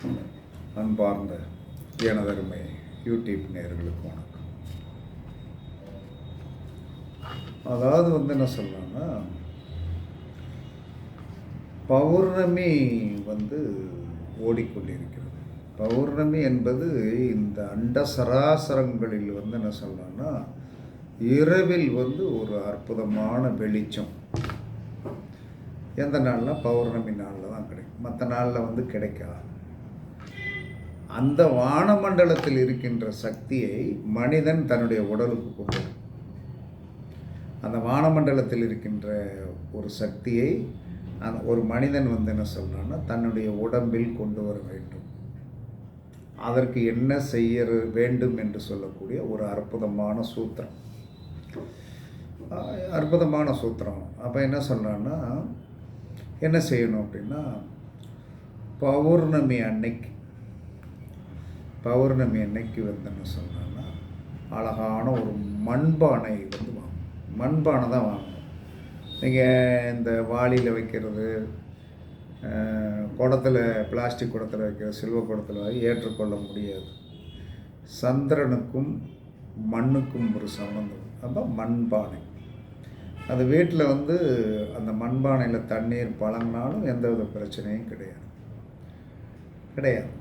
அன்பார்ந்த எனதருமை யூடியூப் நேர்களுக்கு வணக்கம். அதாவது வந்து என்ன சொல்லலாம்னா பௌர்ணமி வந்து ஓடிக்கொண்டிருக்கிறது. பௌர்ணமி என்பது இந்த அண்ட சராசரங்களில் வந்து என்ன சொல்லலாம்னா இரவில் வந்து ஒரு அற்புதமான வெளிச்சம். எந்த நாளில் பௌர்ணமி நாளில் தான் கிடைக்கும். மற்ற நாளில் வந்து கிடைக்காது. அந்த வானமண்டலத்தில் இருக்கின்ற சக்தியை மனிதன் தன்னுடைய உடலுக்கு கொண்டு அந்த வானமண்டலத்தில் இருக்கின்ற ஒரு சக்தியை அந்த ஒரு மனிதன் வந்து என்ன சொல்கிறான்னா தன்னுடைய உடம்பில் கொண்டு வர வேண்டும். அதற்கு என்ன செய்ய வேண்டும் என்று சொல்லக்கூடிய ஒரு அற்புதமான சூத்திரம். அற்புதமான சூத்திரம். அப்போ என்ன சொல்கிறான்னா என்ன செய்யணும் அப்படின்னா பௌர்ணமி அன்னைக்கு பௌர்ணமி என்னைக்கு வந்து என்ன அழகான ஒரு மண்பானை வந்து வாங்கணும் மண்பானை தான் வாங்கணும். நீங்கள் இந்த வாளியில் வைக்கிறது குடத்தில் பிளாஸ்டிக் குடத்தில் வைக்கிற சில்வர் குடத்தில் ஏற்றுக்கொள்ள முடியாது. சந்திரனுக்கும் மண்ணுக்கும் ஒரு சம்மந்தம் அப்போ மண்பானை. அது வீட்டில் வந்து அந்த மண்பானையில் தண்ணீர் பழங்கினாலும் எந்தவித பிரச்சனையும் கிடையாது. கிடையாது.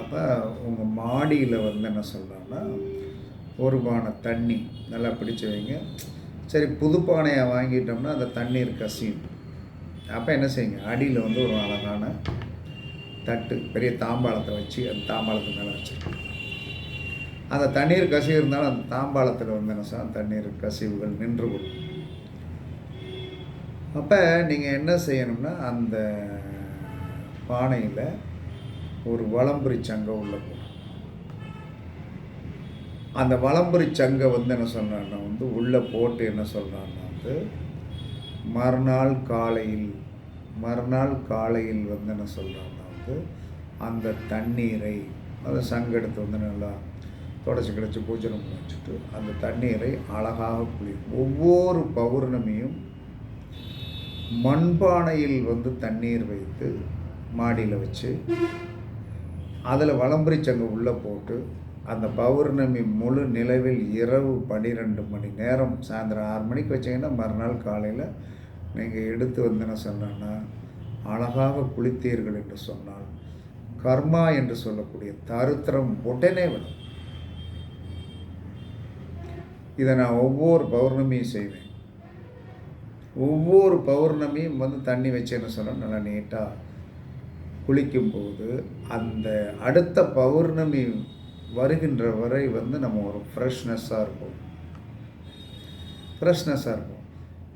அப்போ உங்கள் மாடியில் வந்து என்ன சொல்கிறாங்கன்னா ஒரு பானை தண்ணி நல்லா பிடிச்சி வைங்க. சரி புது பானையை வாங்கிட்டோம்னா அந்த தண்ணீர் கசியும். அப்போ என்ன செய்யுங்க? அடியில் வந்து ஒரு அழகான தட்டு பெரிய தாம்பாளத்தை வச்சு அந்த தாம்பாளத்து மேலே வச்சுருக்கோம் அந்த தண்ணீர் கசிவு இருந்தாலும் அந்த தாம்பாளத்தில் வந்து என்ன சார் தண்ணீர் கசிவுகள் நின்று கொடுக்கும் அப்போ நீங்கள் என்ன செய்யணும்னா அந்த பானையில் ஒரு வளம்புரி சங்கம் உள்ள போடும் அந்த வளம்புரி சங்கை வந்து என்ன சொன்னான்னா வந்து உள்ளே போட்டு என்ன சொல்கிறான்னா வந்து மறுநாள் காலையில் மறுநாள் காலையில் வந்து என்ன சொல்கிறான்னா வந்து அந்த தண்ணீரை அந்த சங்கெடுத்து வந்து நல்லா தொடச்சி கிடச்சி பூஜனம் வச்சுட்டு அந்த தண்ணீரை அழகாக குளி ஒவ்வொரு பௌர்ணமியும் மண்பானையில் வந்து தண்ணீர் வைத்து மாடியில் வச்சு அதில் வலம்புரி உள்ளே போட்டு அந்த பௌர்ணமி முழு நிலவில் இரவு பன்னிரெண்டு மணி நேரம் சாயந்தரம் ஆறு மணிக்கு வச்சீங்கன்னா மறுநாள் காலையில் நீங்கள் எடுத்து வந்து என்ன சொன்னேன்னா அழகாக குளித்தீர்கள் என்று சொன்னால் கர்மா என்று சொல்லக்கூடிய தருத்திரம் உடனே வரும். இதை நான் ஒவ்வொரு பௌர்ணமியும் செய்வேன். ஒவ்வொரு பௌர்ணமியும் வந்து தண்ணி வச்சேன்னு சொன்னால் நல்லா நீட்டாக குளிக்கும்போது அந்த அடுத்த பௌர்ணமி வருகின்ற வரை வந்து நம்ம ஒரு ஃப்ரெஷ்னஸ்ஸாக இருப்போம். ஃப்ரெஷ்னஸ்ஸாக இருப்போம்.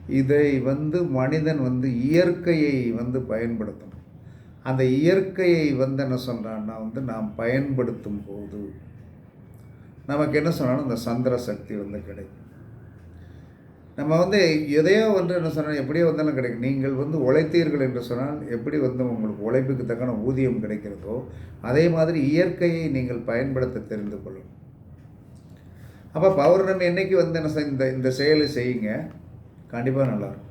இதை வந்து மனிதன் வந்து இயற்கையை வந்து பயன்படுத்தணும். அந்த இயற்கையை வந்து என்ன சொல்கிறான்னா வந்து நாம் பயன்படுத்தும் போது நமக்கு என்ன சொன்னாலும் அந்த சந்திர சக்தி வந்து கிடைக்கும். நம்ம வந்து எதையோ வந்து என்ன சொன்னால் எப்படியோ வந்தாலும் கிடைக்கும். நீங்கள் வந்து உழைத்தீர்கள் என்று சொன்னால் எப்படி வந்து உங்களுக்கு உழைப்புக்கு தக்கன ஊதியம் கிடைக்கிறதோ அதே மாதிரி இயற்கையை நீங்கள் பயன்படுத்த தெரிந்து கொள்ளும் அப்போ பௌர்ணமி என்னைக்கு வந்து என்ன செய்- இந்த இந்த செயலை செய்யுங்க. கண்டிப்பாக நல்லாயிருக்கும்.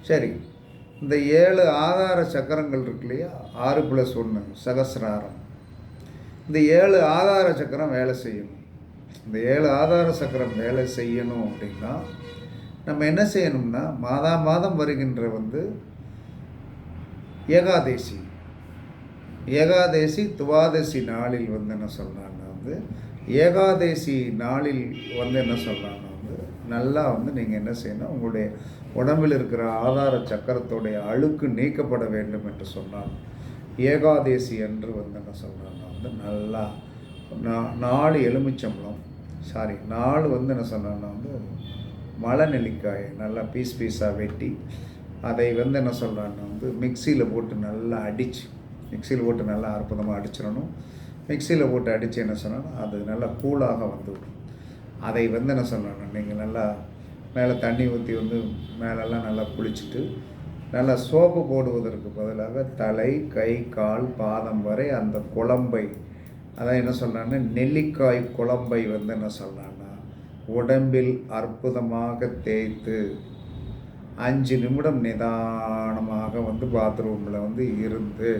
சரி. இந்த ஏழு ஆதார சக்கரங்கள் இருக்கு இல்லையா? ஆறு ப்ளஸ் ஒன்று சகசிராரம். இந்த ஏழு ஆதார சக்கரம் வேலை செய்யணும் இந்த ஏழு ஆதார சக்கரம் வேலை செய்யணும் அப்படின்னா நம்ம என்ன செய்யணும்னா மாதா மாதம் வருகின்ற வந்து ஏகாதேசி. ஏகாதேசி துவாதசி நாளில் வந்து என்ன சொல்கிறாங்கன்னா வந்து ஏகாதேசி நாளில் வந்து என்ன சொல்கிறாங்கன்னா வந்து நல்லா வந்து நீங்கள் என்ன செய்யணும் உங்களுடைய உடம்பில் இருக்கிற ஆதார சக்கரத்துடைய அழுக்கு நீக்கப்பட வேண்டும் என்று சொன்னால் ஏகாதேசி என்று வந்து என்ன சொல்கிறாங்கன்னா வந்து நல்லா நான் நாலு எலுமிச்சம்பழம். சாரி நாலு வந்து என்ன சொன்னான்னா வந்து மலை நெல்லிக்காயை நல்லா பீஸ் பீஸாக வெட்டி அதை வந்து என்ன சொல்கிறான்னா வந்து மிக்சியில் போட்டு நல்லா அடித்து மிக்சியில் போட்டு நல்லா அற்புதமாக அடிச்சிடணும். மிக்சியில் போட்டு அடித்து என்ன சொன்னால் அது நல்லா கூலாக வந்துவிடும். அதை வந்து என்ன சொல்லணும் நீங்கள் நல்லா மேலே தண்ணி ஊற்றி வந்து மேலெல்லாம் நல்லா குளிச்சுட்டு நல்லா சோப்பு போடுவதற்கு பதிலாக தலை கை கால் பாதம் வரை அந்த குழம்பை அதான் என்ன சொல்கிறான்னா நெல்லிக்காய் குழம்பை வந்து என்ன சொல்கிறான்னா உடம்பில் அற்புதமாக தேய்த்து அஞ்சு நிமிடம் நிதானமாக வந்து பாத்ரூமில் வந்து இருந்து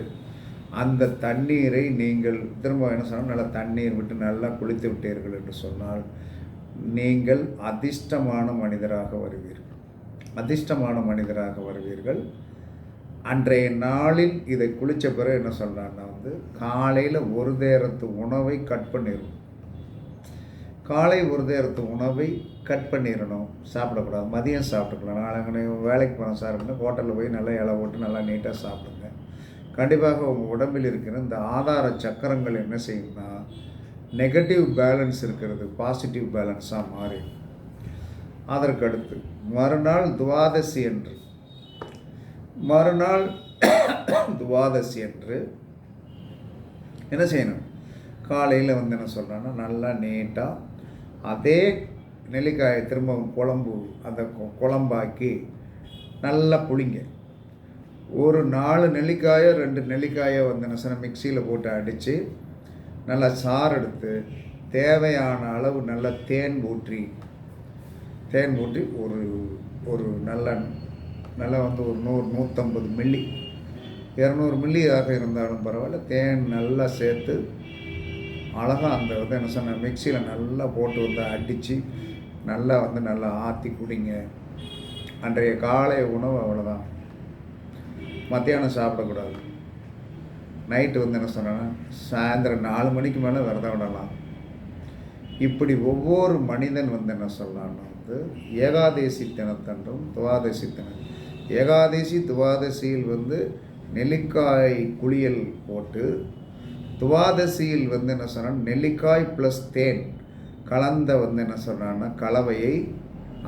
அந்த தண்ணீரை நீங்கள் திரும்ப என்ன சொன்னால் நல்லா தண்ணீர் விட்டு நல்லா குளித்து விட்டீர்கள் என்று சொன்னால் நீங்கள் அதிர்ஷ்டமான மனிதராக வருவீர்கள். அதிர்ஷ்டமான மனிதராக வருவீர்கள். அன்றைய நாளில் இதை குளித்த பிறகு என்ன சொல்கிறான்னா வந்து காலையில் ஒரு நேரத்து உணவை கட் பண்ணிடணும் காலை ஒரு நேரத்து உணவை கட் பண்ணிடணும் சாப்பிடக்கூடாது. மதியம் சாப்பிட்டுக்கலாம். நாளைக்கு வேலைக்கு போகிறோம் சார் அப்படின்னா ஹோட்டலில் போய் நல்லா இலை போட்டு நல்லா நீட்டாக சாப்பிடுங்க. கண்டிப்பாக உங்கள் உடம்பில் இருக்கிற இந்த ஆதார சக்கரங்கள் என்ன செய்யும்னா நெகட்டிவ் பேலன்ஸ் இருக்கிறது பாசிட்டிவ் பேலன்ஸாக மாறி அதற்கு அடுத்து மறுநாள் துவாதசி என்று மறுநாள் துவாதசி என்று என்ன செய்யணும்? காலையில் வந்து என்ன சொல்கிறேன்னா நல்லா நீட்டாக அதே நெல்லிக்காயை திரும்பவும் குழம்பு அந்த குழம்பாக்கி நல்லா புளிங்க ஒரு நாலு நெல்லிக்காயோ ரெண்டு நெல்லிக்காயோ வந்து என்ன சொன்ன மிக்சியில் போட்டு அடித்து நல்லா சாறு எடுத்து தேவையான அளவு நல்லா தேன் ஊற்றி தேன் ஊற்றி ஒரு ஒரு நல்ல நல்லா வந்து ஒரு நூறு நூற்றம்பது மில்லி. இரநூறு மில்லியாக இருந்தாலும் பரவாயில்ல. தேன் நல்லா சேர்த்து அழகாக அந்த வந்து என்ன சொன்ன மிக்சியில் நல்லா போட்டு வந்து அடித்து நல்லா வந்து நல்லா ஆற்றி குடிங்க. அன்றைய காலை உணவு அவ்வளோதான் மத்தியானம் சாப்பிடக்கூடாது. நைட்டு வந்து என்ன சொன்னேன்னா சாயந்தரம் நாலு மணிக்கு மேலே விரதம் விடலாம். இப்படி ஒவ்வொரு மனிதன் வந்து என்ன சொல்லலாம்னா வந்து ஏகாதேசி தினத்தன்றும் துவாதசி தினம் ஏகாதசி துவாதசியில் வந்து நெல்லிக்காய் குளியல் போட்டு துவாதசியில் வந்து என்ன சொன்னால் நெல்லிக்காய் ப்ளஸ் தேன் கலந்த வந்து என்ன சொல்கிறான்னா கலவையை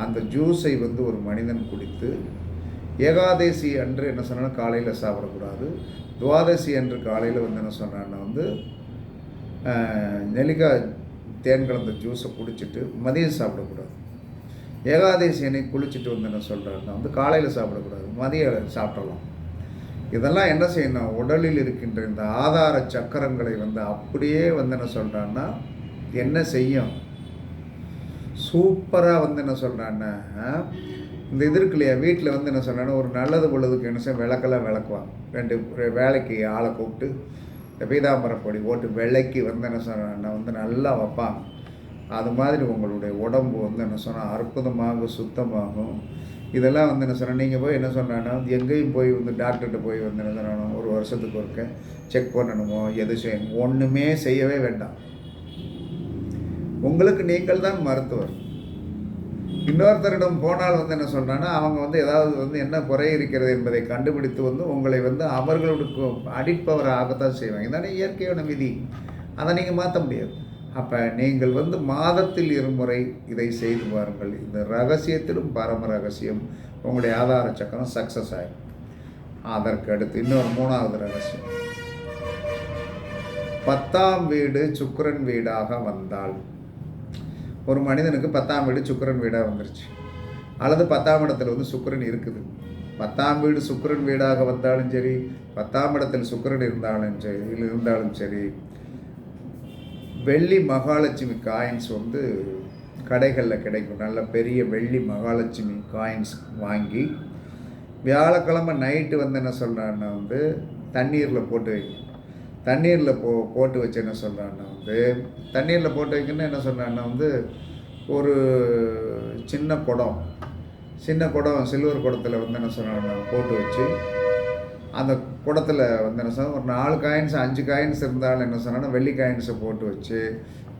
அந்த ஜூஸை வந்து ஒரு மனிதன் குடித்து ஏகாதசி அன்று என்ன சொன்னால் காலையில் சாப்பிடக்கூடாது. துவாதசி அன்று காலையில் வந்து என்ன சொன்னான்னா வந்து நெல்லிக்காய் தேன் கலந்த ஜூஸை குடிச்சிட்டு மதியம் சாப்பிடக்கூடாது. ஏகாதசி அன்னைக்கு குளிச்சுட்டு வந்து என்ன சொல்கிறாருன்னா வந்து காலையில் சாப்பிடக்கூடாது மதியம் சாப்பிடலாம். இதெல்லாம் என்ன செய்யணும்? உடலில் இருக்கின்ற இந்த ஆதார சக்கரங்களை வந்து அப்படியே வந்து என்ன சொல்கிறான்னா என்ன செய்யும்? சூப்பராக வந்து என்ன சொல்கிறான்னா இந்த இது இருக்கு இல்லையா? வீட்டில் வந்து என்ன சொல்கிறான்னா ஒரு நல்லது பொழுதுக்கு என்ன செய்ய விளக்கெல்லாம் விளக்குவாங்க. ரெண்டு வேலைக்கு ஆளை கூப்பிட்டு இந்த பீதாம்பரம் பொடி போட்டு வந்து என்ன சொல்கிறான்னா வந்து நல்லா வைப்பாங்க. அது மாதிரி உங்களுடைய உடம்பு வந்து என்ன சொன்னால் அற்புதமாக சுத்தமாகும். இதெல்லாம் வந்து என்ன சொன்னால் நீங்கள் போய் என்ன சொன்னான்னா எங்கேயும் போய் வந்து டாக்டர்கிட்ட போய் வந்து என்ன சொன்னாலும் ஒரு வருஷத்துக்கு ஒருக்க செக் பண்ணணுமோ எது செய்யணும் ஒன்றுமே செய்யவே வேண்டாம். உங்களுக்கு நீங்கள் தான் மருத்துவர். இன்னொருத்தரிடம் போனால் வந்து என்ன சொல்கிறான்னா அவங்க வந்து ஏதாவது வந்து என்ன குறை இருக்கிறது என்பதை கண்டுபிடித்து வந்து உங்களை வந்து அவர்களுக்கு அடிப்பவராகத்தான் செய்வாங்க. இதானே இயற்கையான விதி. அதை நீங்கள் மாற்ற முடியாது. அப்போ நீங்கள் வந்து மாதத்தில் இருமுறை இதை செய்து பாருங்கள். இந்த ரகசியத்திலும் பரம ரகசியம் உங்களுடைய ஆதார சக்கரம் சக்ஸஸ் ஆகும் அதற்கு அடுத்து இன்னொரு மூணாவது ரகசியம். பத்தாம் வீடு சுக்கிரன் வீடாக வந்தால். ஒரு மனிதனுக்கு பத்தாம் வீடு சுக்கிரன் வீடாக வந்துருச்சு. அல்லது பத்தாம் இடத்துல வந்து சுக்கரன் இருக்குது. பத்தாம் வீடு சுக்கரன் வீடாக வந்தாலும் சரி பத்தாம் இடத்தில் சுக்கரன் இருந்தாலும் சரி இருந்தாலும் சரி. வெள்ளி மகாலட்சுமி காயின்ஸ் வந்து கடைகளில் கிடைக்கும். நல்ல பெரிய வெள்ளி மகாலட்சுமி காயின்ஸ் வாங்கி வியாழக்கிழமை நைட்டு வந்து என்ன சொல்கிறான்னா வந்து தண்ணீரில் போட்டு வைக்கணும் தண்ணீரில் போ போட்டு வச்சு என்ன சொல்கிறான்னா வந்து தண்ணீரில் போட்டு வைக்கணும்னா என்ன சொல்கிறான்னா வந்து ஒரு சின்ன குடம் சின்ன குடம் சில்வர் குடத்தில் வந்து என்ன சொல்கிறாங்கன்னா போட்டு வச்சு அந்த குடத்தில் வந்து என்ன சொன்னால் ஒரு நாலு காயின்ஸ் அஞ்சு காயின்ஸ் இருந்தாலும் என்ன சொன்னால் வெள்ளி காயின்ஸை போட்டு வச்சு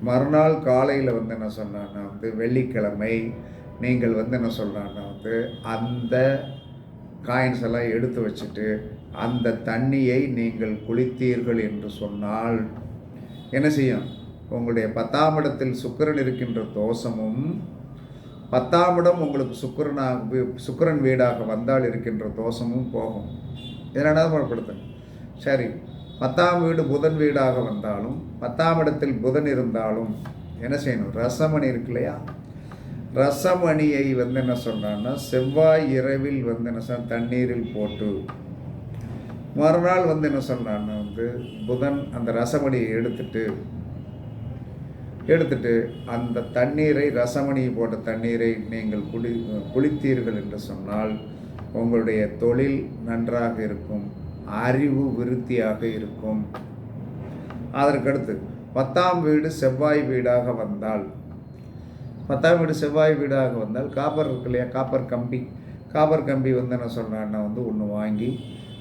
மறுநாள் காலையில் வந்து என்ன சொன்னான்னா வந்து வெள்ளிக்கிழமை நீங்கள் வந்து என்ன சொல்கிறான்னா வந்து அந்த காயின்ஸ் எல்லாம் எடுத்து வச்சுட்டு அந்த தண்ணியை நீங்கள் குளித்தீர்கள் என்று சொன்னால் என்ன செய்யும்? உங்களுடைய பத்தாம் இடத்தில் சுக்கிரன் இருக்கின்ற தோஷமும் பத்தாம் இடம் உங்களுக்கு சுக்கரனாக சுக்கரன் வீடாக வந்தால் இருக்கின்ற தோஷமும் போகும். இதனால் புறப்படுத்துங்க சரி பத்தாம் வீடு புதன் வீடாக வந்தாலும் பத்தாம் இடத்தில் புதன் இருந்தாலும் என்ன செய்யணும்? ரசமணி இருக்கு இல்லையா? ரசமணியை வந்து என்ன சொன்னான்னா செவ்வாய் இரவில் வந்து என்ன சொன்ன தண்ணீரில் போட்டு மறுநாள் வந்து என்ன சொல்கிறான்னா வந்து புதன் அந்த ரசமணியை எடுத்துட்டு எடுத்துட்டு அந்த தண்ணீரை ரசமணி போட்ட தண்ணீரை நீங்கள் குளி குளித்தீர்கள் என்று சொன்னால் உங்களுடைய தொழில் நன்றாக இருக்கும் அறிவு விருத்தியாக இருக்கும். அதற்கடுத்து பத்தாம் வீடு செவ்வாய் வீடாக வந்தால் பத்தாம் வீடு செவ்வாய் வீடாக வந்தால் காப்பர் இருக்கு இல்லையா? காப்பர் கம்பி. காப்பர் கம்பி வந்து என்ன சொல்கிறான்னா வந்து ஒன்று வாங்கி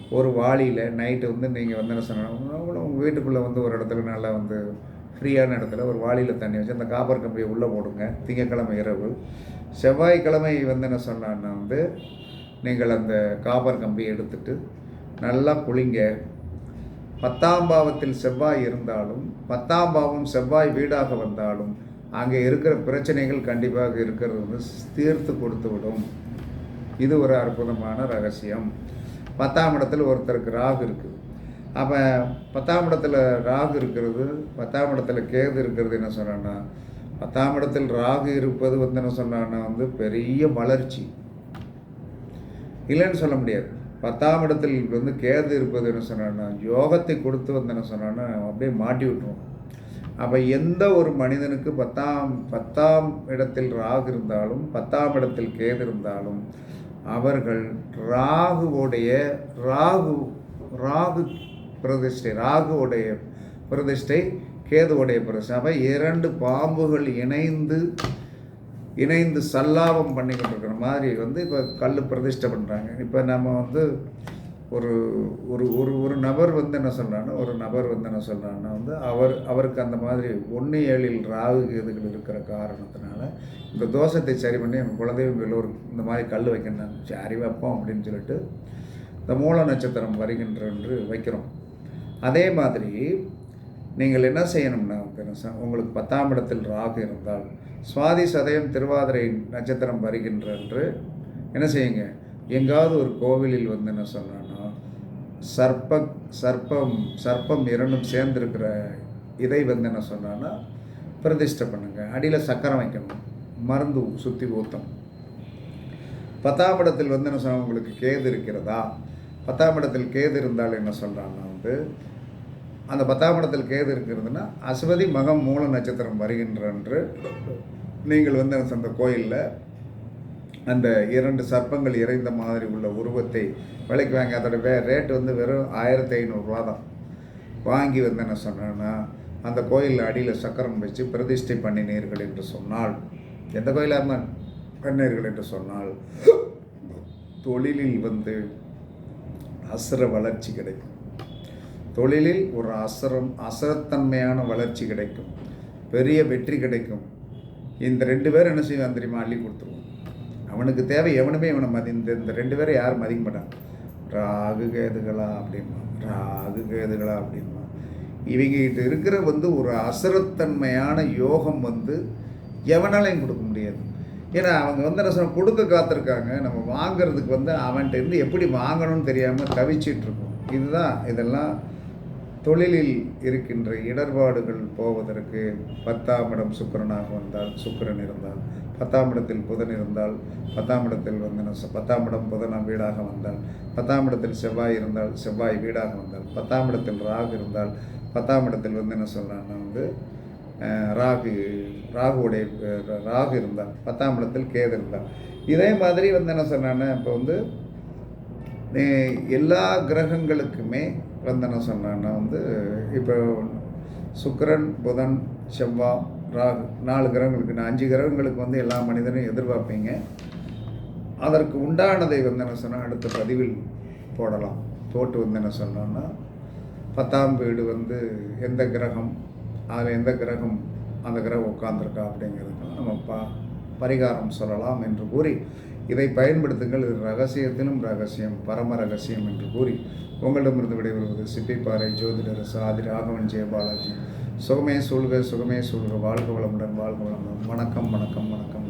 ஒரு வாளியில் நைட்டு வந்து நீங்கள் வந்து என்ன சொன்னா உங்கள் வீட்டுக்குள்ளே வந்து ஒரு இடத்துல நல்லா வந்து ஃப்ரீயான இடத்துல ஒரு வாளியில் தண்ணி வச்சு அந்த காப்பர் கம்பியை உள்ளே போடுங்க. திங்கக்கிழமை இரவு. செவ்வாய்க்கிழமை வந்து என்ன சொன்னான்னா வந்து நீங்கள் அந்த காபர் கம்பியை எடுத்துட்டு நல்லா குளிங்க. பத்தாம் பாவத்தில் செவ்வாய் இருந்தாலும் பத்தாம் பாவம் செவ்வாய் வீடாக வந்தாலும் அங்கே இருக்கிற பிரச்சனைகள் கண்டிப்பாக இருக்கிறது வந்து தீர்த்து கொடுத்து விடும் இது ஒரு அற்புதமான ரகசியம். பத்தாம் இடத்துல ஒருத்தருக்கு ராகு இருக்குது அப்போ பத்தாம் இடத்துல ராகு இருக்கிறது பத்தாம் இடத்துல கேது இருக்கிறது என்ன சொன்னான்னா பத்தாம் இடத்தில் ராகு இருப்பது வந்து என்ன சொன்னான்னா வந்து பெரிய வளர்ச்சி. இல்லைன்னு சொல்ல முடியாது. பத்தாம் இடத்தில் வந்து கேது இருப்பது என்ன சொன்னான்னா யோகத்தை கொடுத்து வந்து என்ன சொன்னான்னா அப்படியே மாட்டி விட்டுருவோம் அப்போ எந்த ஒரு மனிதனுக்கு பத்தாம் பத்தாம் இடத்தில் ராகு இருந்தாலும் பத்தாம் இடத்தில் கேது இருந்தாலும் அவர்கள் ராகுவோடைய ராகு ராகு பிரதிஷ்டை ராகுவோடைய பிரதிஷ்டை கேதுவோடைய பிரதிஷ்டை. அப்போ இரண்டு பாம்புகள் இணைந்து இணைந்து சல்லாபம் பண்ணிக்கிட்டு இருக்கிற மாதிரி வந்து இப்போ கல் பிரதிஷ்டை பண்ணுறாங்க இப்போ நம்ம வந்து ஒரு ஒரு ஒரு ஒரு நபர் வந்து என்ன சொல்கிறான்னா ஒரு நபர் வந்து என்ன சொல்கிறான்னா வந்து அவர் அவருக்கு அந்த மாதிரி ஒன்று ஏழில் ராகு கேதுகள் இருக்கிற காரணத்தினால இந்த தோஷத்தை சரி பண்ணி எங்கள் குலதெய்வம் எல்லோரும் இந்த மாதிரி கல் வைக்கணும் சரி வைப்போம் அப்படின்னு சொல்லிட்டு இந்த மூல நட்சத்திரம் வருகின்ற என்று வைக்கிறோம். அதே மாதிரி நீங்கள் என்ன செய்யணும்னா பெருசா உங்களுக்கு பத்தாம் இடத்தில் ராகு இருந்தால் சுவாதி சதயம் திருவாதிரை நட்சத்திரம் வருகின்ற என்று என்ன செய்யுங்க? எங்காவது ஒரு கோவிலில் வந்து என்ன சொன்னான்னா சர்ப்ப சர்ப்பம் சர்ப்பம் இரண்டும் சேர்ந்துருக்கிற இதை வந்து என்ன சொன்னான்னா பிரதிஷ்டை பண்ணுங்கள் அடியில் சக்கரம் வைக்கணும். மருந்து சுற்றி ஊத்தம் பத்தாம் இடத்தில் வந்து என்ன சொன்னால் உங்களுக்கு கேது இருக்கிறதா? பத்தாம் இடத்தில் கேது இருந்தால் என்ன சொல்கிறான்னா வந்து அந்த பத்தாம் இடத்தில் கேது இருக்கிறதுனா அஸ்வதி மகம் மூல நட்சத்திரம் வருகின்றன்று. நீங்கள் வந்து அந்த கோயிலில் அந்த இரண்டு சர்ப்பங்கள் இறைந்த மாதிரி உள்ள உருவத்தை விலைக்கு வாங்கி அதோட வே ரேட் வந்து வெறும் ஆயிரத்தி ஐநூறுரூவா தான். வாங்கி வந்து என்ன சொன்னேன்னா அந்த கோயிலில் அடியில் சக்கரம் வச்சு பிரதிஷ்டை பண்ணினீர்கள் என்று சொன்னால் எந்த கோயிலாக இருந்தால் பண்ணீர்கள் என்று சொன்னால் தொழிலில் வந்து அசுர வளர்ச்சி கிடைக்கும். தொழிலில் ஒரு அசரம் அசரத்தன்மையான வளர்ச்சி கிடைக்கும். பெரிய வெற்றி கிடைக்கும். இந்த ரெண்டு பேரும் என்ன செய்வான் தெரியுமா? அள்ளி கொடுத்துருவோம். அவனுக்கு தேவை எவனுமே இவனை மதி இந்த இந்த ரெண்டு பேரை யாரும் மதிக்க மாட்டான் ராகு கேதுகளா அப்படிமா ராகு கேதுகளா அப்படிமா இவங்ககிட்ட இருக்கிற வந்து ஒரு அசரத்தன்மையான யோகம் வந்து எவனாலையும் கொடுக்க முடியாது. ஏன்னா அவங்க வந்து என்ன சொன்ன கொடுக்க காத்திருக்காங்க. நம்ம வாங்குறதுக்கு வந்து அவன்கிட்ட இருந்து எப்படி வாங்கணும்னு தெரியாமல் தவிச்சிட்ருக்கோம் இதுதான் இதெல்லாம் தொழிலில் இருக்கின்ற இடர்பாடுகள் போவதற்கு பத்தாம் இடம் சுக்கரனாக வந்தால் சுக்கரன் இருந்தால் பத்தாம் இடத்தில் புதன் இருந்தால் பத்தாம் இடத்தில் வந்து என்ன சொ- பத்தாம் இடம் புதனம் வீடாக வந்தால் பத்தாம் இடத்தில் செவ்வாய் இருந்தால் செவ்வாய் வீடாக வந்தால் பத்தாம் இடத்தில் ராகு இருந்தால் பத்தாம் இடத்தில் வந்து என்ன சொல்கிறான்னா வந்து ராகு ராகுவுடைய ராகு இருந்தால் பத்தாம் இடத்தில் கேது இருந்தால். இதே மாதிரி வந்து என்ன சொன்னான்னா இப்போ வந்து எல்லா கிரகங்களுக்குமே வந்து என்ன சொன்னான்னா வந்து இப்போ சுக்கிரன் புதன் செவ்வாய் ராகு நாலு கிரகங்களுக்கு நான் அஞ்சு கிரகங்களுக்கு வந்து எல்லா மனிதனும் எதிர்பார்ப்பீங்க. அதற்கு உண்டானதை வந்து என்ன சொன்னால் அடுத்த பதிவில் போடலாம். போட்டு வந்து என்ன சொன்னோன்னா பத்தாம் வீடு வந்து எந்த கிரகம் அதில் எந்த கிரகம் அந்த கிரகம் உட்காந்துருக்கா அப்படிங்கிறது நம்ம பா பரிகாரம் சொல்லலாம் என்று கூறி இதை பயன்படுத்துங்கள். இது ரகசியத்திலும் ரகசியம் பரம ரகசியம் என்று கூறி உங்களிடமிருந்து விடைபெறுவது சிப்பிப்பாறை ஜோதிடர் சாதி ராகவன் ஜெயபாலாஜி சுகமே சூழ்க சுகமே சூழ்க. வாழ்க வளமுடன் வாழ்க வளமுடன். வணக்கம் வணக்கம் வணக்கம் வணக்கம்.